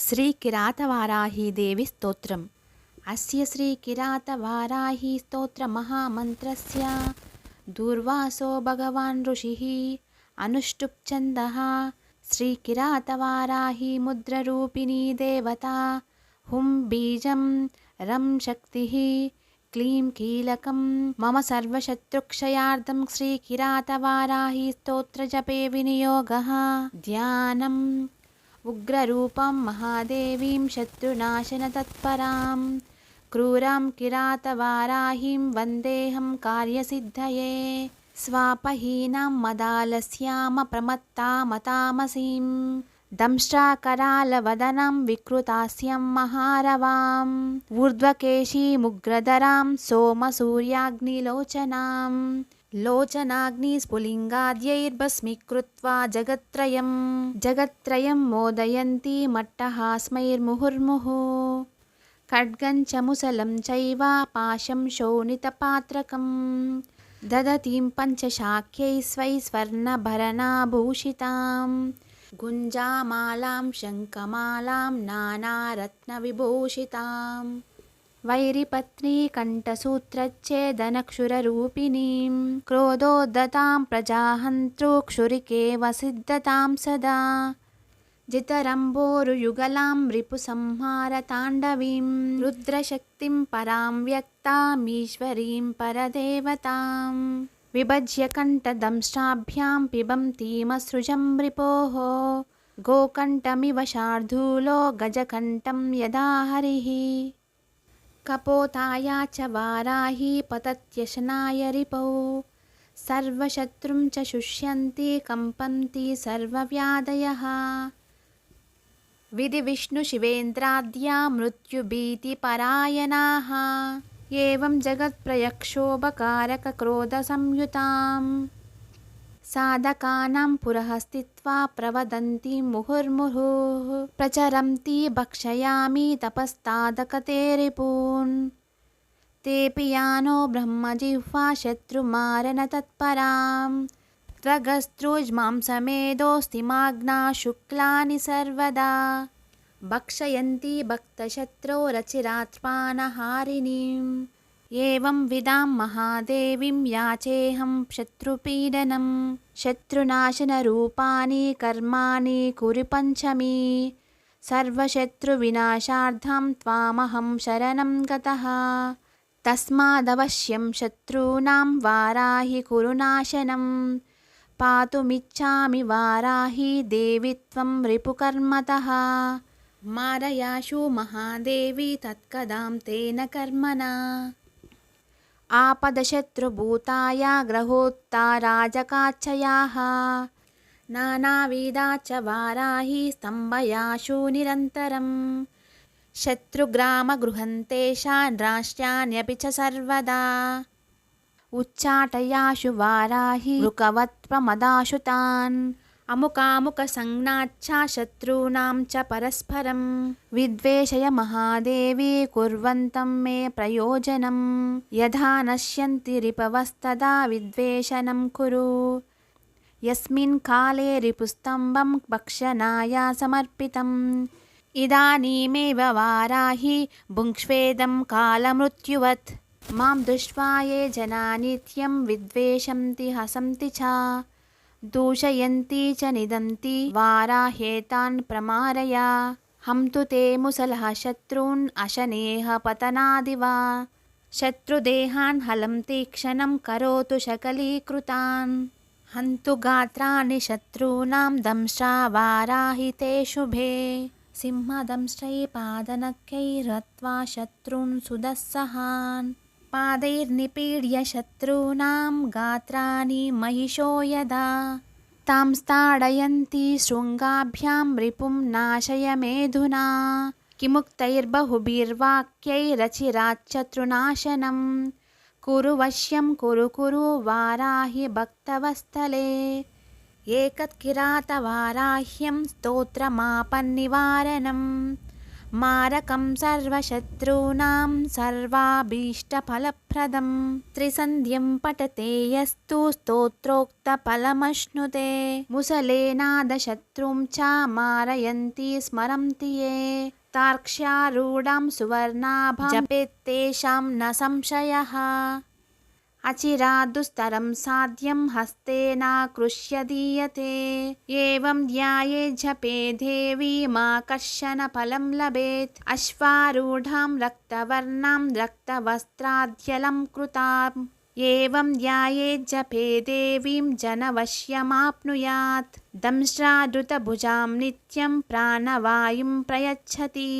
శ్రీ కిరాతవారాహీదేవి స్తోత్రం. అస్య శ్రీ కిరాతవారాహీ స్తోత్ర మహామంత్రస్య. దూర్వాసో భగవాన్ ఋషి అనుష్టుప్ ఛంద శ్రీ కిరాతవారాహీ ముద్రరూపిణీ దేవత. హుం బీజం రం శక్తి. క్లీం కీలకం మమ సర్వశత్రుక్షయార్థం శ్రీ స్తోత్రజపే వినియోగ. ధ్యానం उग्ररूपं महादेवीं शत्रुनाशनतत्परां क्रूरां किरातवाराहीं वन्देऽहं कार्यसिद्धये स्वापहीनां मदालस्यामप्रमत्तामतामसीं दंष्ट्राकरालवदनं विकृतास्यं महारवाम् ऊर्ध्वकेशीमुग्रधरां सोमसूर्याग्निलोचनां लोचनाग्निस्फुलिङ्गाद्यैर्भस्मीकृत्वा जगत्त्रयं जगत्त्रयं मोदयन्ती मट्टहास्मैर्मुहुर्मुहुः खड्गं च मुसलं चैव पाशं शोणितपात्रकं ददतीं पञ्चशाख्यै स्वै स्वर्णभरणाभूषितां गुञ्जामालां शङ्खमालां नानारत्नविभूषितां वैरिपत्नीकण्ठसूत्रच्छेदनक्षुररूपिणीं क्रोधोद्धतां प्रजाहन्तृक्षुरिकेव सिद्धतां सदा जितरम्भोरुयुगलां रिपुसंहारताण्डवीं रुद्रशक्तिं परां व्यक्तामीश्वरीं परदेवतां विभज्य कण्ठदंष्ट्राभ्यां पिबन्तीमसृजं रिपोः गोकण्ठमिव शार्दूलो गजकण्ठं यदा हरिः कपोताया च वाराही पतत्यशनाय रिपौ सर्वशत्रुं च शुष्यन्ति कम्पन्ति सर्वव्याधयः विधिविष्णुशिवेन्द्राद्या मृत्युभीतिपरायणाः एवं जगत्प्रयक्षोभकारकक्रोधसंयुतां साधकानां पुरः स्थित्वा प्रवदन्तीं मुहुर्मुहुः प्रचरन्ति भक्षयामि तपस्तादकते रिपून् तेऽपि यानो ब्रह्मजिह्वा शत्रुमारनतत्परां रगस्त्रुज्मांसमेधोऽस्तिमाग्ना शुक्लानि सर्वदा भक्षयन्ति भक्तशत्रौ रचिरात्मानहारिणीम् ఏం విదాం మహాదేవీం యాచేహం శత్రుపీడనం శత్రునాశనరూపాని కర్మాణి కురు పంచమీ సర్వశత్రువినాశార్థం త్వామహం శరణం గత తస్మాదవశ్యం శత్రూనాం వారాహి కురు నాశనం పాతుమిచ్చామి వారాహి దేవి త్వం రిపుకర్మత మారయాశు మహాదేవి తత్కదాం తేన కర్మనా आपदशत्रुभूताय ग्रहोत्ताराजकाच्छयाः नानाविधा च वाराहि स्तम्भयाशु निरन्तरं शत्रुग्रामगृहन्तेषान् राष्ट्राण्यपि च सर्वदा उच्चाटयाशु वाराहि मृकवत्वमदाशु तान् అముకాముక సంజ్ఞాచ్చ శత్రూనాం చ పరస్పరం. విద్వేషయ మహాదేవి కుర్వంతం మే ప్రయోజనం. యథా నశ్యంతి రిపవస్తదా విద్వేషణం కురు. యస్మిన్ కాలే రిపుస్తంభం భక్షణాయా సమర్పితం. ఇదానీమేవ వారాహి భుంక్ష్వేదం కాలమృత్యువత్. మాం దుష్వాయే జనా నిత్యం విద్వేషంతి హసంతి చ. దూషయంతి చ నిదంతి వారాహేతాన్ ప్రమారయ. హం తు తే ముసలః శత్రూన్ అశనేహ పతనాదివ. శత్రుదేహాన్ హలం తీక్షణం కరోతు శకలీకృతాన్. హంతు గాత్రాన్ని శత్రూనాం దంశా వారాహితే శుభే. సింహదంశై పాదనక్కై రత్వా శత్రూన్ సుదస్సహాన్. पादैर्निपीड्य शत्रूणां गात्राणि महिषो यदा तां स्ताडयन्ति शृङ्गाभ्यां रिपुं नाशय मेधुना किमुक्तैर्बहुभिर्वाक्यैरचिराच्चतुर्नाशनं कुरु वश्यं कुरु कुरु वाराहि भक्तवस्थले एकत्किरातवाराह्यं स्तोत्रमापन्निवारणं मारकं सर्वशत्रूणां सर्वाभीष्टफलप्रदं त्रिसन्ध्यं पठते यस्तु स्तोत्रोक्तफलमश्नुते मुसलेनादशत्रुं च मारयन्ति स्मरन्ति ये तार्क्ष्यारूढां सुवर्णाभं जपेत्तेषां न संशयः अचिरादुस्तरं साध्यं हस्तेनाकृष्य दीयते एवं ध्याये जपे देवीमाकर्षणफलं लभेत् अश्वारूढां रक्तवर्णां रक्तवस्त्राद्यलं कृताम् एवं ध्याये जपे देवीं जनवश्यमाप्नुयात् दंश्रादृतभुजां नित्यं प्राणवायुं प्रयच्छति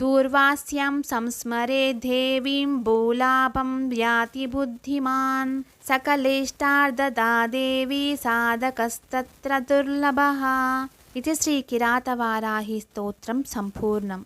दूर्वास्यां संस्मरे देवीं भूलाभं याति बुद्धिमान् सकलेष्टार्ददा देवी साधकस्तत्र दुर्लभः इति श्रीकिरातवाराही स्तोत्रं सम्पूर्णम्